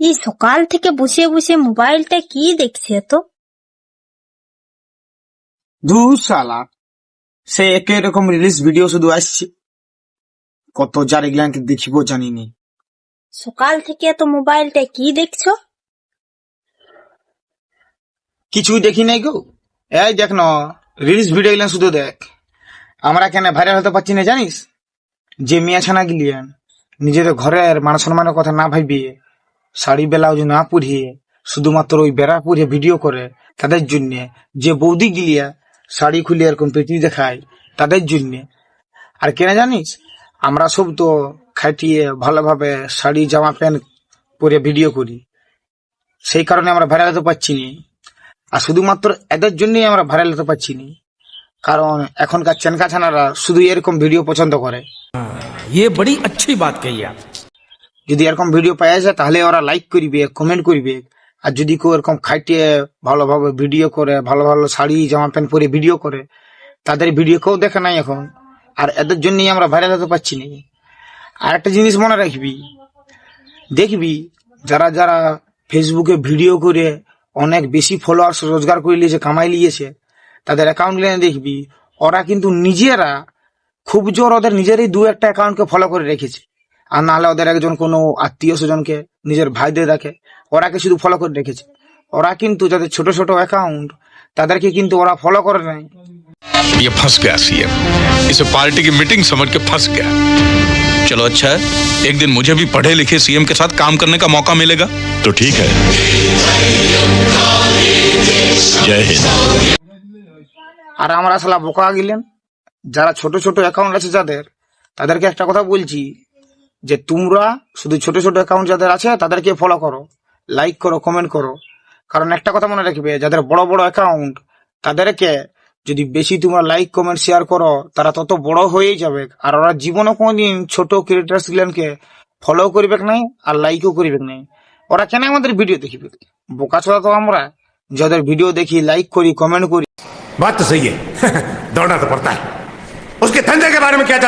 এই সকাল থেকে বসে বসে মোবাইলটা কি দেখছে তো সালা। সে একই রকম রিলিজ ভিডিও শুধু আসছে। কত যার এগুলাকে দেখিব জানিনি। সকাল থেকে তো মোবাইলটা কি দেখছ? কিছুই দেখি নাই গো। এই দেখ না রিলিজ ভিডিও গুলা শুধু দেখ। আমরা কেন ভাইরাল হতে পারছি না জানিস? যে মিয়া ছানা গিলিয়ান নিজেদের ঘরের মান সম্মানের কথা না ভাবিয়ে শাড়ি ব্লাউজ না পরিয়ে শুধুমাত্র ওই বেড়া পরিয়ে ভিডিও করে তাদের জন্য যে বৌদি গিলিয়া শাড়ি খুলে এরকম পেটি দেখায় তাদের জন্য আর কেন জানিস আমরা সব তো খাটিয়ে ভালোভাবে শাড়ি জামা প্যান্ট পরে ভিডিও করি সেই কারণে আমরা ভাইরাল হতে পারছি না আর শুধুমাত্র এদের জন্যই আমরা ভাইরাল হতে পারছি না কারণ এখনকার চেনকা ছানারা শুধু এরকম ভিডিও পছন্দ করে ये बड़ी अच्छी बात कही आप যদি এরকম ভিডিও পাওয়া যায়, তাহলে ওরা লাইক করবে কমেন্ট করবে। আর যদি কেউ এরকম খাইটিয়ে ভালোভাবে ভিডিও করে, ভালো ভালো শাড়ি, জামা প্যান্ট পরে ভিডিও করে, তাদের ভিডিও কেউ দেখে নাই এখন। আর এদের জন্যই আমরা ভাইরাল হতে পারছি না। আর একটা জিনিস মনে রাখবি, দেখবি, যারা যারা ফেসবুকে ভিডিও করে অনেক বেশি ফলোয়ার্স রোজগার করে নিয়েছে, কামাই নিয়েছে, তাদের অ্যাকাউন্ট নিয়ে দেখবি, ওরা কিন্তু নিজেরা খুব জোর ওদের নিজেরই দু একটা অ্যাকাউন্টকে ফলো করে রেখেছে। আর নাহলে ওদের একজন কোনো আত্মীয় স্বজনকে নিজের ভাইদের দেখে ওরাকে শুধু ফলো করে রেখেছে ওরা কিন্তু যাদের ছোট ছোট অ্যাকাউন্ট তাদেরকে কিন্তু ওরা ফলো করে নাই ये फंस गया सीएम इसे पार्टी की मीटिंग समझ के फंस गया चलो अच्छा है एक दिन मुझे भी पढ़े लिखे सीएम के साथ काम करने का मौका मिलेगा तो ठीक है जय हिंद আর আমরা সালা বোকা গেলেন যারা ছোট ছোট অ্যাকাউন্ট আছে যাদের তাদেরকে একটা কথা বলছি যে তোমরা শুধু ছোট ছোট অ্যাকাউন্ট যাদের আছে তাদেরকে ফলো করো লাইক করো কমেন্ট করো কারণ একটা কথা মনে রাখবে যাদের বড় বড় অ্যাকাউন্ট তাদেরকে যদি বেশি তোমরা লাইক কমেন্ট শেয়ার করো তারা তত বড় হয়েই যাবে আর ওরা জীবনে কোনোদিন ছোট ক্রিয়েটার্স গুলানকে ফলো করবে নাই আর লাইকও করবে নাই ওরা কেন আমাদের ভিডিও দেখবে বোকা ছোড়া তো আমরা যাদের ভিডিও দেখি লাইক করি কমেন্ট করি बात तो सही है दौड़ना तो पड़ता है उसके धंधे के बारे में क्या जानते